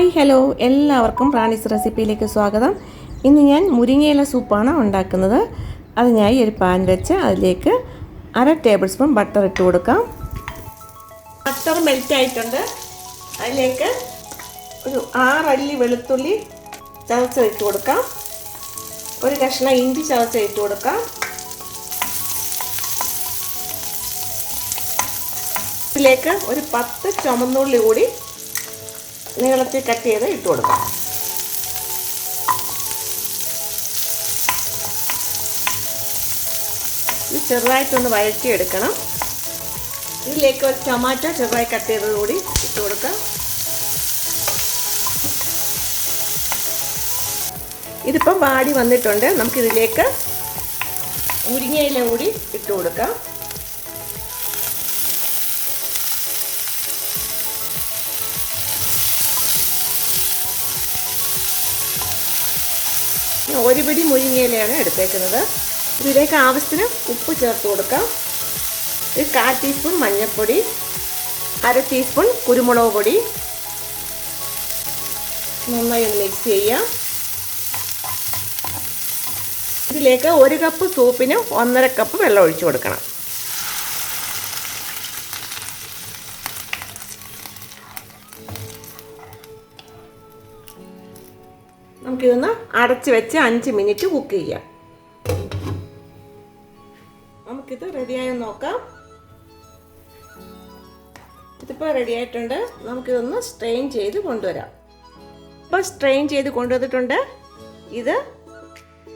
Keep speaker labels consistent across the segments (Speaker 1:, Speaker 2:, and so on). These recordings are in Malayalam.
Speaker 1: Hi hello. എല്ലാവർക്കും റാണിസ് റെസിപ്പിയിലേക്ക് സ്വാഗതം. ഇന്ന് ഞാൻ മുരിങ്ങയില സൂപ്പാണ് ഉണ്ടാക്കുന്നത്. അതിനായി ഒരു പാൻ വെച്ച് അതിലേക്ക് അര ടേബിൾ സ്പൂൺ ബട്ടർ ഇട്ട് കൊടുക്കാം. ബട്ടർ മെൽറ്റ് ആയിട്ടുണ്ട്. അതിലേക്ക് ഒരു ആറല്ലി വെളുത്തുള്ളി ചതച്ച് ഇട്ട് കൊടുക്കാം. ഒരു കഷ്ണം ഇഞ്ചി ചതച്ച് ഇട്ട് കൊടുക്കാം. ഇതിലേക്ക് ഒരു പത്ത് ചുമന്നുള്ളി കൂടി നീളത്തിൽ കട്ട് ചെയ്ത് ഇട്ട് കൊടുക്കാം. ഇത് ചെറുതായിട്ടൊന്ന് വഴറ്റിയെടുക്കണം. ഇതിലേക്ക് ഒരു ടൊമാറ്റോ ചെറുതായി കട്ട് ചെയ്തത് കൂടി ഇട്ട് കൊടുക്കാം. ഇതിപ്പം വാടി വന്നിട്ടുണ്ട്. നമുക്കിതിലേക്ക് മുരിങ്ങയില കൂടി ഇട്ട് കൊടുക്കാം. ഒരു പിടി മുരിങ്ങയിലയാണ് എടുത്തേക്കുന്നത്. ഇതിലേക്ക് ആവശ്യത്തിന് ഉപ്പ് ചേർത്ത് കൊടുക്കാം. ഒരു കാൽ ടീസ്പൂൺ മഞ്ഞൾപ്പൊടി അര ടീസ്പൂൺ കുരുമുളക് പൊടി. നന്നായി ഒന്ന് മിക്സ് ചെയ്യാം ഇതിലേക്ക് ഒരു കപ്പ് സൂപ്പിന് ഒന്നര കപ്പ് വെള്ളം ഒഴിച്ചു കൊടുക്കണം. നമുക്കിതൊന്ന് അടച്ച് വെച്ച് അഞ്ച് മിനിറ്റ് കുക്ക് ചെയ്യാം. നമുക്കിത് റെഡിയായി നോക്കാം. ഇതിപ്പോൾ റെഡി ആയിട്ടുണ്ട്. നമുക്കിതൊന്ന് സ്ട്രെയിൻ ചെയ്ത് കൊണ്ടുവരാം. ഇപ്പോൾ സ്ട്രെയിൻ ചെയ്ത് കൊണ്ടുവന്നിട്ടുണ്ട്. ഇത്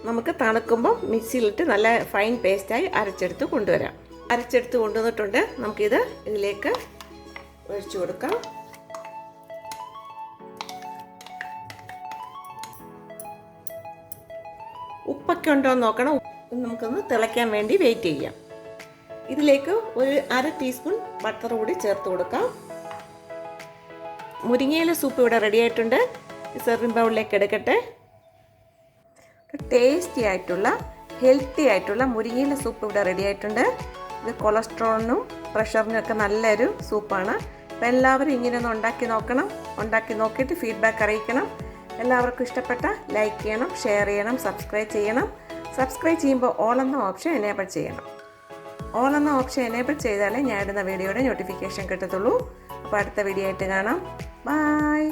Speaker 1: നമുക്ക് തണുക്കുമ്പോൾ മിക്സിയിലിട്ട് നല്ല ഫൈൻ പേസ്റ്റായി അരച്ചെടുത്ത് കൊണ്ടുവരാം. അരച്ചെടുത്ത് കൊണ്ടുവന്നിട്ടുണ്ട്. നമുക്കിത് ഇതിലേക്ക് ഒഴിച്ചു കൊടുക്കാം. ഉപ്പൊക്കെ ഉണ്ടോ എന്ന് നോക്കണം. നമുക്കൊന്ന് തിളയ്ക്കാൻ വേണ്ടി വെയിറ്റ് ചെയ്യാം. ഇതിലേക്ക് ഒരു അര ടീസ്പൂൺ ബട്ടർ കൂടി ചേർത്ത് കൊടുക്കാം. മുരിങ്ങയില സൂപ്പ് ഇവിടെ റെഡി ആയിട്ടുണ്ട്. സെർവിംഗ് ബൗളിലേക്ക് എടുക്കട്ടെ. ടേസ്റ്റി ആയിട്ടുള്ള ഹെൽത്തി ആയിട്ടുള്ള മുരിങ്ങയില സൂപ്പ് ഇവിടെ റെഡി ആയിട്ടുണ്ട്. ഇത് കൊളസ്ട്രോളിനും പ്രഷറിനും ഒക്കെ നല്ലൊരു സൂപ്പാണ് അപ്പോൾ എല്ലാവരും ഇങ്ങനെ ഒന്ന് ഉണ്ടാക്കി നോക്കണം. ഉണ്ടാക്കി നോക്കിയിട്ട് ഫീഡ്ബാക്ക് അറിയിക്കണം. എല്ലാവർക്കും ഇഷ്ടപ്പെട്ട ലൈക്ക് ചെയ്യണം ഷെയർ ചെയ്യണം സബ്സ്ക്രൈബ് ചെയ്യണം. സബ്സ്ക്രൈബ് ചെയ്യുമ്പോൾ ഓൾ എന്ന ഓപ്ഷൻ എനേബിൾ ചെയ്യണം. ഓൾ എന്ന ഓപ്ഷൻ എനേബിൾ ചെയ്താലേ ഞാൻ ഇടുന്ന വീഡിയോയുടെ നോട്ടിഫിക്കേഷൻ കിട്ടത്തുള്ളൂ. അപ്പോൾ അടുത്ത വീഡിയോ ആയിട്ട് കാണാം. ബായ്